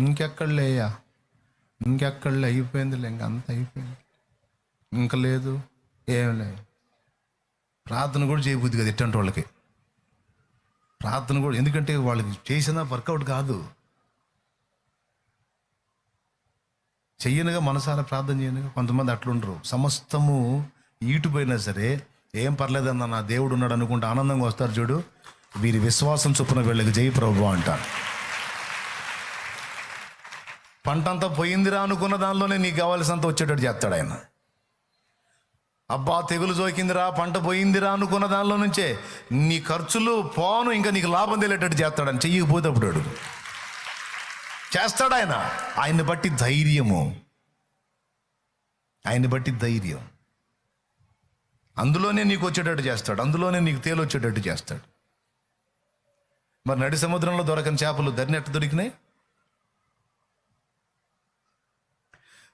ఇంకెక్కడలేయ్యా ఇంకెక్కడలే అయిపోయిందిలే ఇంక అంత అయిపోయింది. ఇంక లేదు ఏం లేదు. ప్రార్థన కూడా చేయబుద్ది కదా ఇట్టంటి వాళ్ళకి. ప్రార్థన కూడా ఎందుకంటే వాళ్ళకి చేసిన వర్కౌట్ కాదు. చెయ్యనుగా మనసారా ప్రార్థన చేయనుగా కొంతమంది అట్లుండరు. సమస్తము ఈటుపోయినా సరే ఏం పర్లేదన్న నా దేవుడు ఉన్నాడు అనుకుంటే ఆనందంగా వస్తారు చూడు. వీరి విశ్వాసం చొప్పున వీళ్ళకి జై ప్రభు అంటారు. పంట అంతా పోయిందిరా అనుకున్న దానిలోనే నీకు కావాల్సినంత వచ్చేటట్టు చేస్తాడు ఆయన. అబ్బా తెగులు జోకిందిరా పంట పోయిందిరా అనుకున్న దానిలో నుంచే నీ ఖర్చులు పోను ఇంకా నీకు లాభం తెలియటట్టు చేస్తాడని చెయ్యకపోతే అప్పుడు చేస్తాడు ఆయన. ఆయన్ని బట్టి ధైర్యము. ఆయన్ని బట్టి ధైర్యం. అందులోనే నీకు వచ్చేటట్టు చేస్తాడు. అందులోనే నీకు తేలొచ్చేటట్టు చేస్తాడు. మరి నడి సముద్రంలో దొరకని చేపలు దరినెట్టు దొరికినాయి?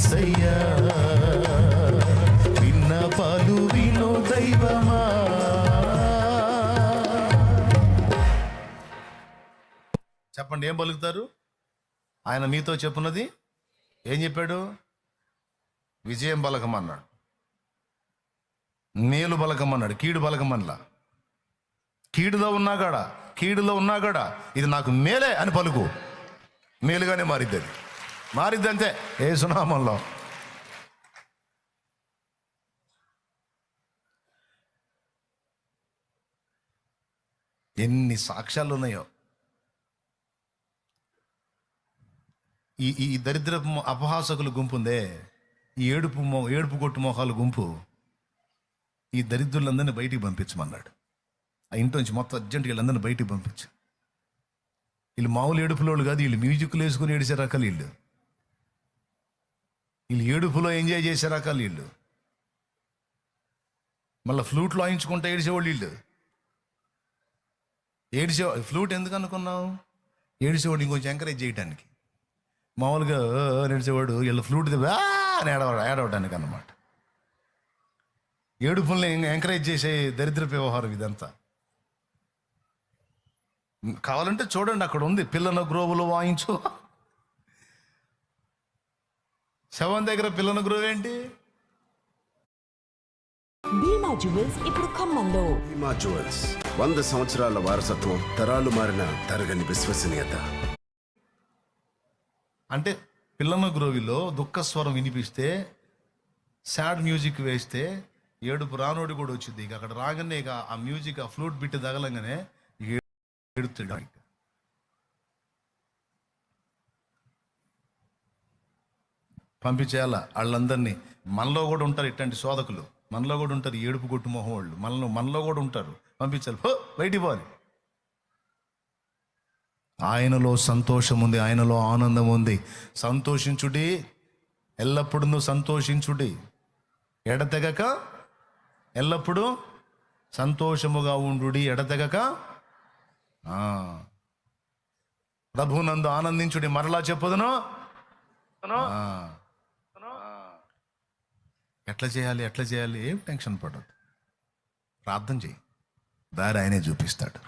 ఏసయ్యా విన్నపాలు వినో దైవమా. చెప్పండి ఏం పలుకుతారు? ఆయన మీతో చెప్పున్నది? ఏం చెప్పాడు? విజయం బలకం అన్నాడు మేలు బలకం అన్నాడు కీడు బలకం కీడులో ఉన్నాగాడా కీడులో ఉన్నాగాడా ఇది నాకు మేలే అని పలుకు. మేలుగానే మారిద్ది మారిద్దంతే. ఏ సునామంలో ఎన్ని సాక్ష్యాలు ఉన్నాయో ఈ ఈ దరిద్ర అపహాసకుల గుంపు ఉందే ఈ ఏడుపు మో ఏడుపు కొట్టు మోహాలు గుంపు ఈ దరిద్రులందరినీ బయటికి పంపించమన్నాడు. ఆ ఇంట్లోంచి మొత్తం అర్జెంట్గా వీళ్ళందరినీ బయటికి పంపించు. వీళ్ళు మామూలు ఏడుపులోళ్ళు కాదు వీళ్ళు మ్యూజిక్లు వేసుకుని ఏడిసే రకాలు వీళ్ళు. వీళ్ళు ఏడుపులో ఎంజాయ్ చేసే రకాలు వీళ్ళు. మళ్ళీ ఫ్లూట్లో వాయించుకుంటా ఏడిచేవాళ్ళు వీళ్ళు. ఏడిసే ఫ్లూట్ ఎందుకు అనుకున్నావు? ఏడిచేవాడు ఇంకొంచెం ఎంకరేజ్ చేయడానికి మామూలుగా "ఆ, వీళ్ళు నడిచేవాడు వీళ్ళ ఫ్లూట్ అని ఏడవడానికి అన్నమాట. ఏడుపుల్ని ఎంకరేజ్ చేసే దరిద్ర వ్యవహారం ఇదంతా. కావాలంటే చూడండి అక్కడ ఉంది. పిల్లల గ్రోవులు వాయించు. శవం దగ్గర పిల్లల గ్రోవ్ ఏంటి భీమా జ్యువెల్స్ ఇప్పుడు ఖమ్మంలో. భీమా జ్యువెల్స్ వంద సంవత్సరాల వారసత్వం తరాలు మారిన తరగని విశ్వసనీయత. అంటే పిల్లల గ్రోవిలో దుఃఖ స్వరం వినిపిస్తే సాడ్ మ్యూజిక్ వేస్తే ఏడుపు రానోడి కూడా వచ్చింది ఇక అక్కడ రాగానే ఇక ఆ మ్యూజిక్ ఆ ఫ్లూట్ బిట్ తగలంగానే ఇక ఏడుతాడు ఇక. పంపించేయాల? వాళ్ళందరినీ. మనలో కూడా ఉంటారు ఇట్లాంటి శోధకులు. మనలో కూడా ఉంటారు ఏడుపు కొట్టు మొహం వాళ్ళు. మనలో మనలో కూడా ఉంటారు. పంపించాలి. హో బయటికి పోవాలి. ఆయనలో సంతోషం ఉంది ఆయనలో ఆనందం ఉంది. సంతోషించుడి. ఎల్లప్పుడూ సంతోషించుడి. ఎడతెగక ఎల్లప్పుడూ సంతోషముగా ఉండుడి. ఎడతెగక. ప్రభునందు ఆనందించుడి. మరలా చెప్పుదును. ఎట్లా చేయాలి ఎట్లా చేయాలి ఏం టెన్షన్ పడదు ప్రార్థన చేయి దారి ఆయనే చూపిస్తాడు.